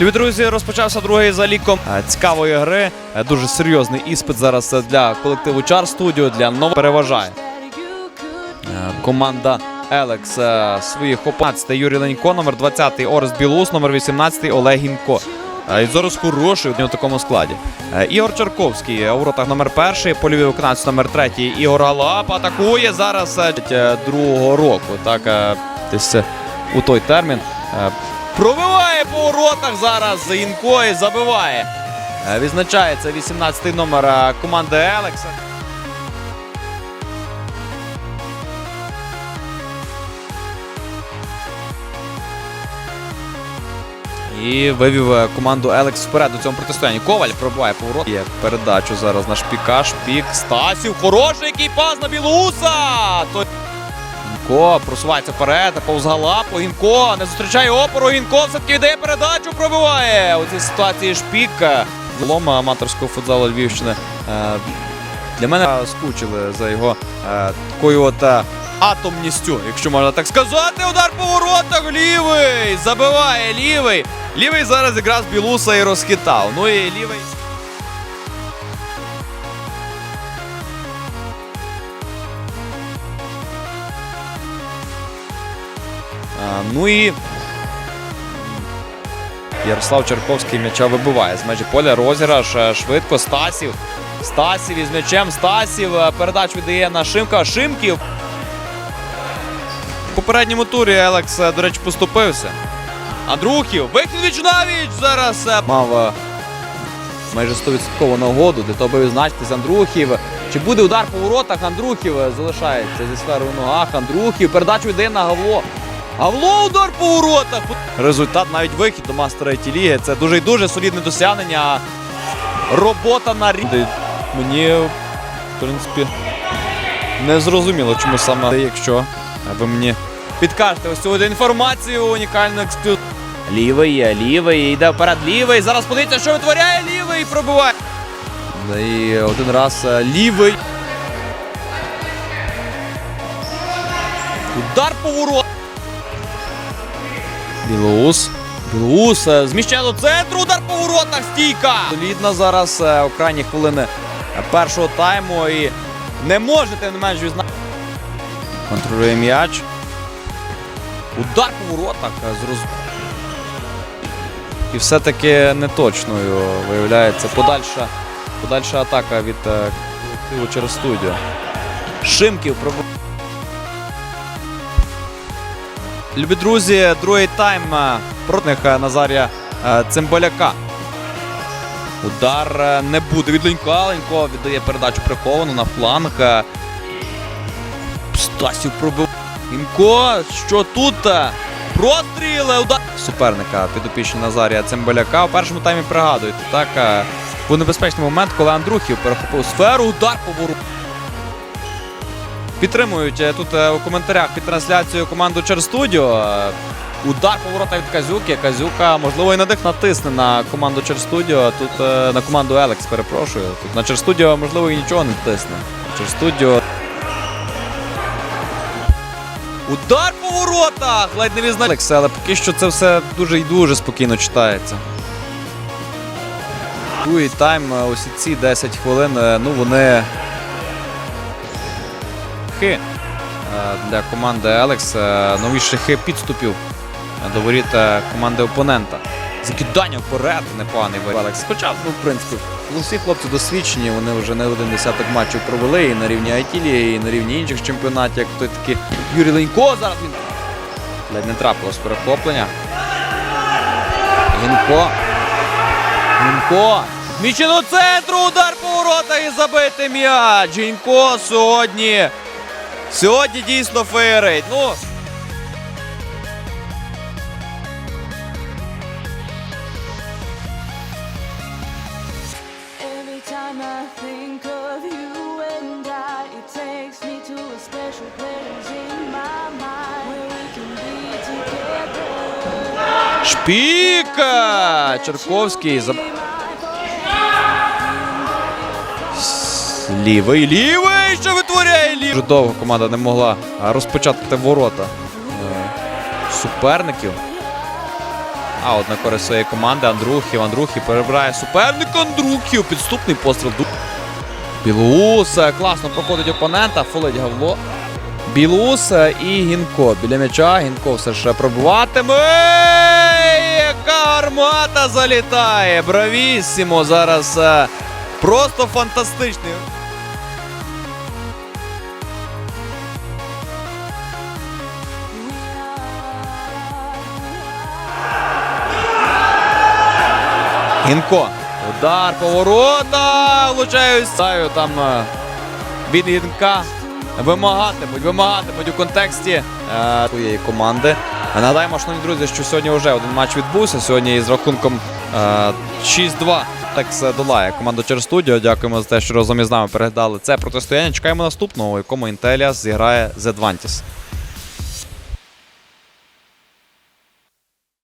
Любі друзі, розпочався другий за ліком е, цікавої гри. Е, Дуже серйозний іспит зараз е, для колективу Чар Студіо для нового переважає. Команда Елекс своїх 15 Юрій Ленько, номер 20 Орест Білус, номер 18 Олег Гінко. І зараз хороший у такому складі. Ігор Чарковський у воротах номер перший, польовий виконавець номер третій. Ігор Галап атакує зараз другого року. Так, десь у той термін. Е, Пробиває по воротах зараз Інко і забиває. Е, Відзначається 18-й номер е, команди Елекса. І вивів е, команду Елекс вперед у цьому протистоянні. Коваль пробиває поворот. Є передачу зараз на шпіка. Шпік. Стасів. Хороший який пас на Білуса. Гінко просувається вперед, повз Галапу. Гінко не зустрічає опору. Гінко все-таки віддає передачу, пробиває. У цій ситуації шпік. Лом аматорського футзалу Львівщини. Е, Для мене скучили за його е, такою от е, атомністю, якщо можна так сказати. Удар по воротах. Лівий. Забиває лівий. Лівий зараз якраз Білуса і розхитав. Ну і лівий. Ну і Ярослав Черковський м'яча вибиває з межі поля. Розіграш е, швидко. Стасів. Стасів із м'ячем. Стасів. е, Передачу віддає на Шимка. Шимків. В попередньому турі Елекс, е, до речі, поступився. Андрухів. Вихід віч навіч зараз. Мав майже 100% нагоду для того, аби відзначитись Андрухів. Чи буде удар по воротах? Андрухів залишається зі сферою в ногах. Андрухів. Передачу йде на Гавло. Гавло удар по воротах. Результат навіть вихід до мастера ІТ ліги. Це дуже і дуже солідне досягнення. Робота на рівні. Мені, в принципі, не зрозуміло, чому саме, якщо ви мені підкажете ось цю інформацію, унікальну ексклюзивну. Лівий лівий, йде вперед, лівий. Зараз подивіться, що витворяє лівий, пробиває. І один раз е, лівий. Удар по. Білоус. Білоус е, зміщає до центру. Удар по воротах. Стійка. Солідна зараз е, у крайні хвилини е, першого тайму. І не може, тим не менш, відзна... Контролює м'яч. Удар по воротах. е, Зроз... І все-таки неточною виявляється подальша, подальша атака від е, колективу через студію. Шимків пробив. Любі друзі, другий тайм е, проти них, е, Назарія е, Цимбаляка. Удар не буде від Ленька. Ленько віддає передачу приховану на фланг. Стасів пробив. Ленько, що тут? Простріли, удар суперника підопічні Назарія Цимбаляка. У першому таймі пригадуєте, так? Був небезпечний момент, коли Андрухів перехопив сферу, удар по вору. Підтримують е, тут е, у коментарях під трансляцією команду Чер Студіо. Е, Удар по воротах від Казюки. Казюка, можливо, і надих натисне на команду Чер Студіо. Тут на команду Елекс, перепрошую. Тут на Чер Студіо, можливо, і нічого не тисне. Чер Студіо. Удар по воротах! Ледь не візнає Елекс, але поки що це все дуже і дуже спокійно читається. Другий тайм, ось ці 10 хвилин, ну вони шляхи е, для команди Елекс. е, Нові шляхи підступів до воріт е, команди опонента. Закидання вперед, непоганий. Елекс. Хоча, ну, в принципі, ну, всі хлопці досвідчені, вони вже не один десяток матчів провели і на рівні Айтілії, і на рівні інших чемпіонатів, як той такий Юрій Ленько. Зараз він ледь не трапилось перехоплення. Гінко. Гінко. Мічі до центру, удар по воротах і забити м'яч. Гінко сьогодні. Сьогодні дійсно феєрить. Ну, Every time Лівий, лівий! Що витворяє лівий? Дуже довго команда не могла розпочати ворота е, суперників. Аут на користь своєї команди. Андрухів. Андрухів перебирає суперник. Андрухів. Підступний постріл. Е, класно проходить опонента. Фолить Гавло. Білоус е, і Гінко. Біля м'яча. Гінко все ще пробуватиме. Яка гармата залітає! Бравіссімо зараз. е, Просто фантастичний. Гінко. Удар поворота. Влучають. Стаю там е, від Гінка. Вимагатимуть, вимагатимуть у контексті е, своєї команди. Нагадаємо, шановні друзі, що сьогодні вже один матч відбувся. Сьогодні із рахунком е, 6-2 Текс долає команду через студіо. Дякуємо за те, що разом із нами переглядали це протистояння. Чекаємо наступного, у якому Інтеліас зіграє з Advantis.